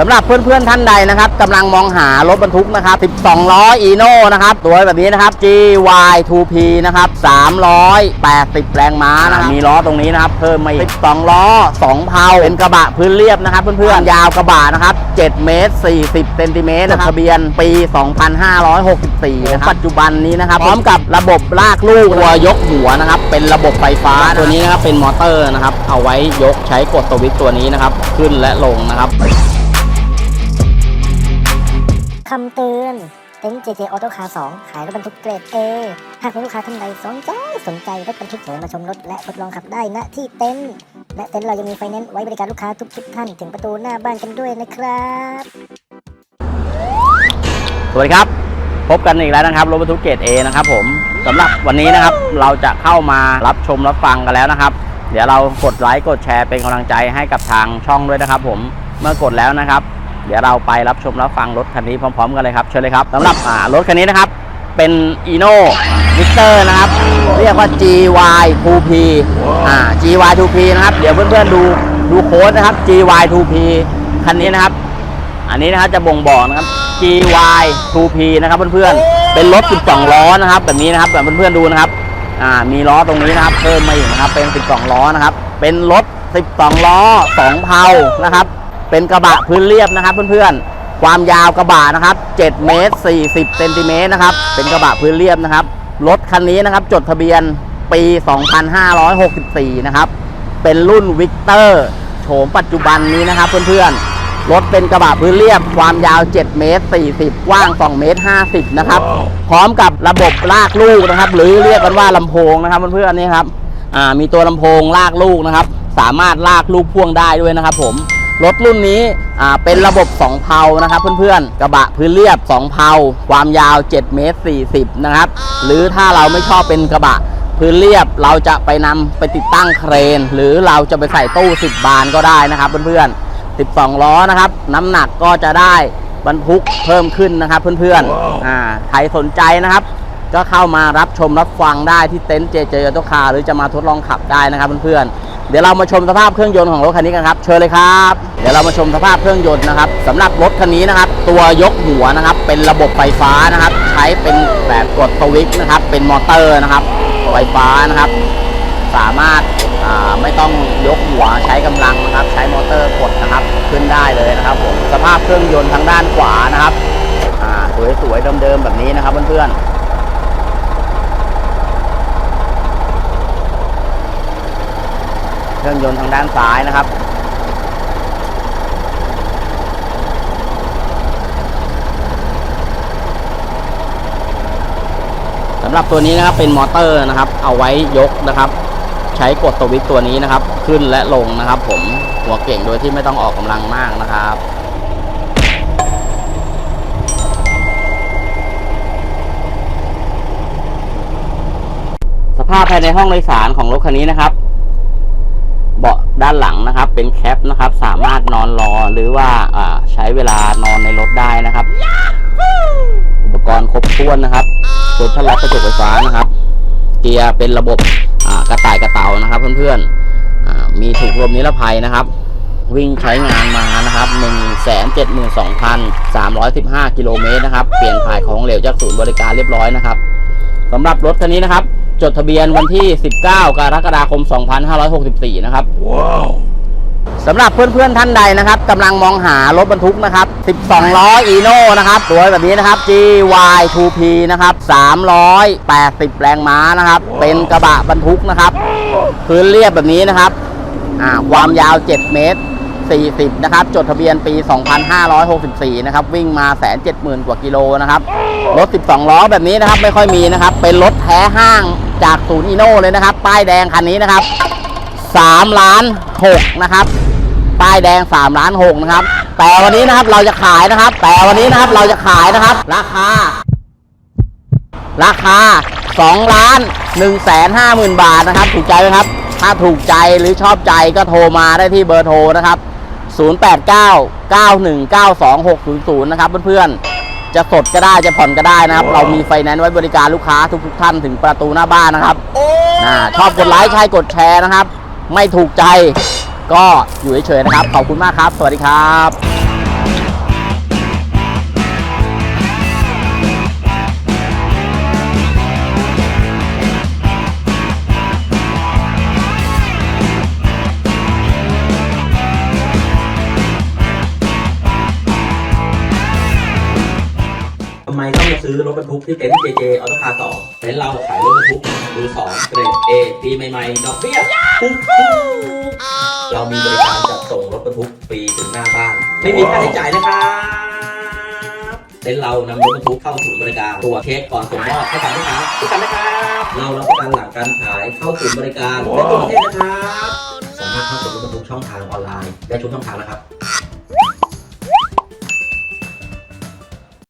สำหรับเพื่อนๆท่านใดนะครับกำลังมองหารถบรรทุกนะครับ12ล้อ e n o นะครับตัวแบบนี้นะครับ GY 2P นะครับ380 แรงม้านะครับมีล้อตรงนี้นะครับเพิ่มมาอีก12ล้อ 2 เพาเป็นกระบะพื้นเรียบนะครับ เพื่อนๆยาวกระบะนะครับ7เมตร40เซนติเมตรนะครับทะเบียนปี 2564 นะครับปัจจุบันนี้นะครับพร้อมกับระบบลากลูกตัวยกหัวนะครับเป็นระบบไฟฟ้าตัวนี้นะครับเป็นมอเตอร์นะครับเอาไว้ยกใช้กดสวิตช์ตัวนี้นะครับขึ้นและลงนะครับคำเตือน เต็นท์ JJ Auto Car 2 ขายรถบรรทุกเกรด A หากมีลูกค้าท่านใดสนใจสนใจรถบรรทุกเชิญมาชมรถและทดลองขับได้ณที่เต็นท์และเต็นท์เรายังมีไฟแนนซ์ไว้บริการลูกค้าทุกๆท่านถึงประตูหน้าบ้านกันด้วยนะครับ สวัสดีครับ พบกันอีกแล้วนะครับรถบรรทุกเกรด A นะครับผมสำหรับวันนี้นะครับเราจะเข้ามารับชมรับฟังกันแล้วนะครับ เดี๋ยวเรากดไลค์กดแชร์เป็นกำลังใจให้กับทางช่องด้วยนะครับ ผมเมื่อกดแล้วนะครับ เดี๋ยวเราไปรับชมรับฟังรถคันนี้พร้อม ๆ กันเลยครับเชิญเลยครับสำหรับรถคันนี้นะครับ เป็น e n o Victor นะครับ เรียกว่า GY 2P อ่า GY 2P นะครับ เดี๋ยวเพื่อนๆดูดูโค้ดนะครับ GY 2P คันนี้นะครับ อันนี้นะครับจะบ่งบอกนะครับ GY 2P นะครับเพื่อนๆเป็นรถ 12 ล้อนะครับ แบบนี้นะครับแบบเพื่อนๆดูนะครับอ่ามีล้อตรงนี้นะครับ เพิ่มมาอีกนะครับ เป็น 12 ล้อนะครับ เป็นรถ 12 ล้อ 2 เพานะครับ เป็นกระบะพื้นเรียบนะครับเพื่อนๆ ความยาวกระบะนะครับ7เมตร40เซนติเมตรนะครับ เป็นกระบะพื้นเรียบนะครับ รถคันนี้นะครับจดทะเบียนปี 2564 นะครับ เป็นรุ่นวิกเตอร์โฉมปัจจุบันนี้นะครับเพื่อนๆ รถเป็นกระบะพื้นเรียบ ความยาว 7 เมตร 40 กว้าง 2 เมตร 50 นะครับ พร้อมกับระบบลากลูกนะครับ หรือเรียกกันว่าลำโพงนะครับเพื่อนๆนี่ครับ มีตัวลำโพงลากลูกนะครับ สามารถลากลูกพ่วงได้ด้วยนะครับผม รถรุ่นนี้อ่าเป็นระบบ 2 เพานะครับเพื่อนๆ กระบะพื้นเรียบ 2 เพาความยาว 7 เมตร 40 นะครับ หรือถ้าเราไม่ชอบเป็นกระบะพื้นเรียบเราจะไปนำไปติดตั้งเครน หรือเราจะไปใส่ตู้ 10 บานก็ได้นะครับเพื่อนๆ 12 ล้อนะครับ น้ำหนักก็จะได้บรรทุกเพิ่มขึ้นนะครับเพื่อนๆอ่าใครสนใจนะครับ ก็เข้ามารับชมรับฟังได้ที่เต็นท์เจเจยโตคาหรือจะมาทดลองขับได้นะครับเพื่อนๆ เดี๋ยวเรามาชมสภาพเครื่องยนต์ของรถคันนี้กันครับเชิญเลยครับ เดี๋ยวเรามาชมสภาพเครื่องยนต์นะครับสำหรับรถคันนี้นะครับ ตัวยกหัวนะครับ เป็นระบบไฟฟ้านะครับ ใช้เป็นแบบกดสวิตช์นะครับ เป็นมอเตอร์นะครับไฟฟ้านะครับ สามารถาไม่ต้องยกหัวใช้กำลังนะครับ ใช้มอเตอร์กดนะครับขึ้นได้เลยนะครับผมสภาพเครื่องยนต์ทางด้านขวานะครับสวยๆเดิมๆแบบนี้นะครับเพื่อนๆ เค รื่องยนต์ทางด้านซ้ายนะครับ สำหรับตัวนี้นะครับเป็นมอเตอร์นะครับ เอาไว้ยกนะครับ ใช้กดสวิตตัวนี้นะครับ ขึ้นและลงนะครับ ผมหัวเก่งโดยที่ไม่ต้องออกกำลังมากนะครับสภาพภายในห้องโดยสารของรถคันนี้นะครับ ด้านหลังนะครับ เป็นแคปนะครับ สามารถนอนรอหรือว่าใช้เวลานอนในรถได้นะครับ อุปกรณ์ครบถ้วนนะครับรถทะลักกระจกไฟฟ้านะครับ เกียร์เป็นระบบกระต่ายกระเต่านะครับเพื่อนๆมีถุงลมนิรภัยนะครับ วิ่งใช้งานมานะครับ172,315 กิโลเมตรนะครับ เปลี่ยนถ่ายของเหลวจากศูนย์บริการเรียบร้อยนะครับสำหรับรถคันนี้นะครับ จดทะเบียนวันที่ 19 กรกฎาคม 2564 นะครับสำหรับเพื่อนๆท่านใดนะครับกำลังมองหารถบรรทุกนะครับ 12 ล้อ e n o นะครับตัวแบบนี้นะครับ GY 2P นะครับ 380 แรงม้านะครับ เป็นกระบะบรรทุกนะครับ พื้นเรียบแบบนี้นะครับอ่าความยาว 7 เมตร 40 นะครับ จดทะเบียนปี 2564 นะครับ วิ่งมาแสนเจ็ดหมื่นกว่ากิโลนะครับ รถ 12 ล้อแบบนี้นะครับ ไม่ค่อยมีนะครับ เป็นรถแท้ห้าง จากศูนย์อีโน่เลยนะครับ ป้ายแดงคันนี้นะครับ3ล้าน6นะครับ ป้ายแดง3ล้าน6นะครับ แต่วันนี้นะครับเราจะขายนะครับ แต่วันนี้นะครับเราจะขายนะครับ ราคา ราคา2ล้าน1แสน5หมื่นบาทนะครับ ถูกใจไหมครับ ถ้าถูกใจหรือชอบใจก็โทรมาได้ที่เบอร์โทรนะครับ 089 919 2600 นะครับเพื่อนๆ จะสดก็ได้จะผ่อนก็ได้นะครับ เรามีไฟแนนซ์ไว้บริการลูกค้าทุกๆท่านถึงประตูหน้าบ้านนะครับอ่าชอบกดไลค์ใช่กดแชร์นะครับ ไม่ถูกใจก็อยู่เฉยๆนะครับ ขอบคุณมากครับ สวัสดีครับ ซื้อรถบรรทุกที่เต็นท์ JJ ออโต้คาร์สองเต็นท์เราขายรถบรรทุกมือสองเกรด A ปีใหม่ๆดอกเบี้ยปุ๊บเรามีบริการจัดส่งรถบรรทุกฟรีถึงหน้าบ้าน ไม่มีค่าใช้จ่ายนะครับเต็นท์เรานำรถบรรทุกเข้าศูนย์บริการตรวจเช็คก่อนส่งมอบให้กับลูกค้าทุกท่านนะครับ เรารับประกันหลังการขายเข้าศูนย์บริการและทั่วประเทศนะครับ สามารถเข้าสู่รถบรรทุกช่องทางออนไลน์ได้ทุกช่องทางนะครับ